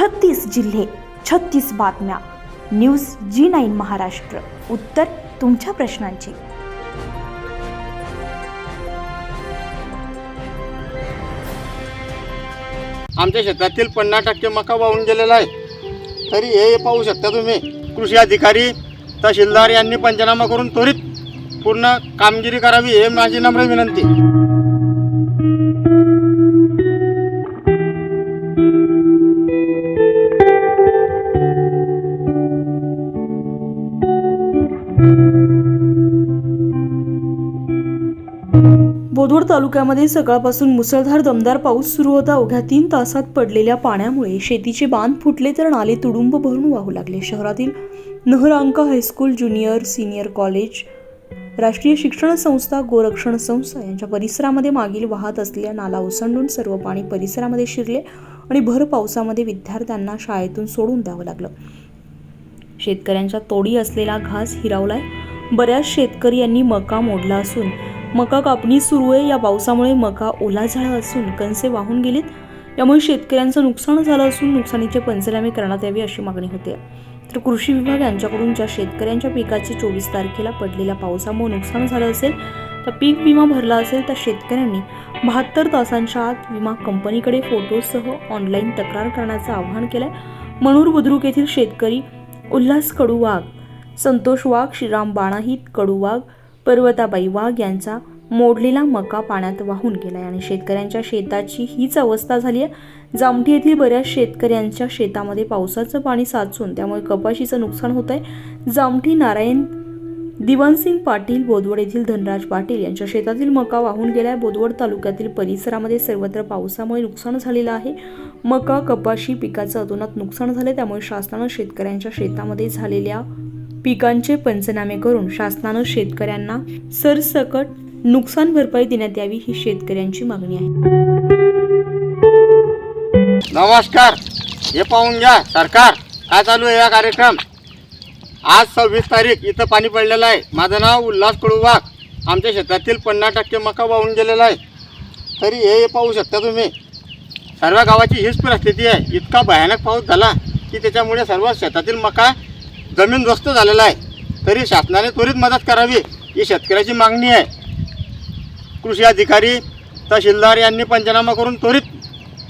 छत्तीस जिल्हे छत्तीस बातम्या. News G nine Maharashtra. उत्तर तुमच्या प्रश्नांची. आमच्या शेतातील पन्नास टक्के मका वाहून गेलेला आहे. तरी हे पाहू शकता तुम्ही कृषी अधिकारी तहसीलदार यांनी पंचनामा करून त्वरित पूर्ण कामगिरी करावी हे माझी नम्र विनंती. बोदवड तालुक्यामध्ये सकाळपासून मुसळधार दमदार पाऊस सुरू होता. अवघ्या तीन तासात पडलेल्या पाण्यामुळे शेतीचे बांध फुटले तर नाले तुडुंब भरून वाहू लागले. शहरातील नहरांक high school junior senior college राष्ट्रीय शिक्षण संस्था गोरक्षण संस्था यांच्या परिसरामध्ये मागील वाहत असलेल्या नाला ओसंडून सर्व पाणी परिसरामध्ये शिरले आणि भर पावसामध्ये विद्यार्थ्यांना शाळेतून सोडून द्यावं लागलं. शेतकऱ्यांच्या तोडी असलेला घास हिरावलाय. बऱ्याच शेतकरी यांनी मका मोडला असून मका कापणी सुरू आहे. या पावसामुळे मका ओला झाला असून कणसे वाहून गेलीत. यामुळे शेतकऱ्यांचं नुकसान झालं असून नुकसानीचे पंचनामे करण्यात यावे अशी मागणी होते. तर कृषी विभाग यांच्याकडून ज्या शेतकऱ्यांच्या पिकाचे चोवीस तारखेला पडलेल्या पावसामुळे नुकसान झालं असेल तर पीक विमा भरला असेल तर शेतकऱ्यांनी बहात्तर तासांच्या आत विमा कंपनीकडे फोटोसह ऑनलाईन तक्रार करण्याचं आवाहन केलंय. मनोर बुद्रुक येथील शेतकरी उल्हास कडू वाघ संतोष वाघ श्रीराम बाणाहित कडू वाघ पर्वताबाई वाघ यांचा मोडलेला मका पाण्यात वाहून गेलाय आणि शेतकऱ्यांच्या शेताची हीच अवस्था झाली आहे. जामठी येथील बऱ्याच शेतकऱ्यांच्या शेतामध्ये पावसाचं पाणी साचून त्यामुळे कपाशीचं नुकसान होत आहे जामठी नारायण दिवानसिंग पाटील बोदवड येथील धनराज पाटील यांच्या शेतातील मका वाहून गेलाय. बोदवड तालुक्यातील परिसरामध्ये सर्वत्र पावसामुळे नुकसान झालेलं आहे. मका कपाशी पिकाचं अतोनात नुकसान झाले त्यामुळे शासनानं शेतकऱ्यांच्या शेतामध्ये झालेल्या पिकांचे पंचनामे करून शासनानं शेतकऱ्यांना सरसकट नुकसान भरपाई देण्यात यावी ही शेतकऱ्यांची मागणी आहे. नमस्कार. हे पाहून घ्या सरकार. काय चालू आहे या कार्यक्रम? आज सव्वीस तारीख इथं पाणी पडलेलं आहे. माझं नाव उल्हास कडूवाग आमच्या शेतातील पन्नास टक्के मका वाहून गेलेला आहे. तरी हे पाहू शकता तुम्ही सर्व गावाची हीच परिस्थिती आहे. इतका भयानक पाऊस झाला की त्याच्यामुळे सर्व शेतातील मका जमीन ध्वस्त झालेला आहे. तरी शासनाने त्वरित मदत करावी ही शेतकऱ्याची मागणी आहे. कृषी अधिकारी तहसीलदार यांनी पंचनामा करून त्वरित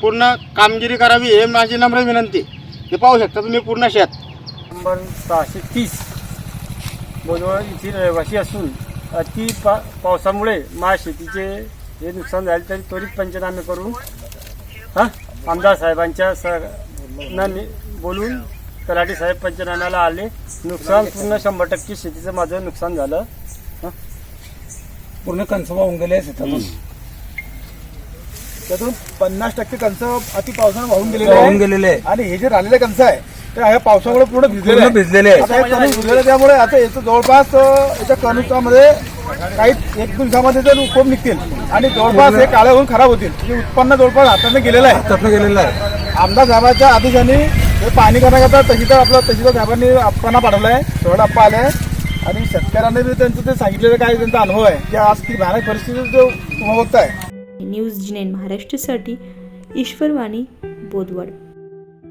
पूर्ण कामगिरी करावी हे माझी नम्र विनंती. हे पाहू शकता तुम्ही पूर्ण शेत. नंबर सहाशे तीस बोलवड येथील रहिवासी असून अति पा पावसामुळे माझ्या शेतीचे हे नुकसान झाले तरी त्वरित पंचनामे करून हां? आमदार साहेबांच्या स ना नि- बोलून तलाठी साहेब पंचनाम्याला आले. नुकसान पूर्ण शंभर टक्के शेतीचं माझं नुकसान झालं. पूर्ण कणसं वाहून गेले शेतातून त्यातून पन्नास टक्के कंच अति पावसानं वाहून गेलेले वाहून गेलेले आहे आणि हे जे राहिलेले कंच आहे ते ह्या पावसामुळे पूर्ण भिजलेले पूर्ण आहे. भिजलेले आहे. आता हे कणूस भिजलेले त्यामुळे आता याचं जवळपास अं, याच्या कणुसामध्ये काही एक दिवसामध्ये तर कोंब निघतील आणि जवळपास हे काळे होऊन खराब होतील म्हणजे उत्पन्न जवळपास हाताने गेलेलं आहे. हातातनं गेलेलं आहे. आमदार साहेबांच्या आदेशाने हे पाणी करण्याकरता तहसीलदार आपला तहसीलदार साहेबांनी अप्पांना पाठवलं आहे सोळा अप्पा आले आहे आणि शेतकऱ्यांनी बी त्यांचं ते सांगितलेलं काय त्यांचा अनुभव आहे. की आज ती भयानक परिस्थिती जो तुम्ही बघताय न्यूज जी नाईन महाराष्ट्रासाठी ईश्वरवाणी बोदवड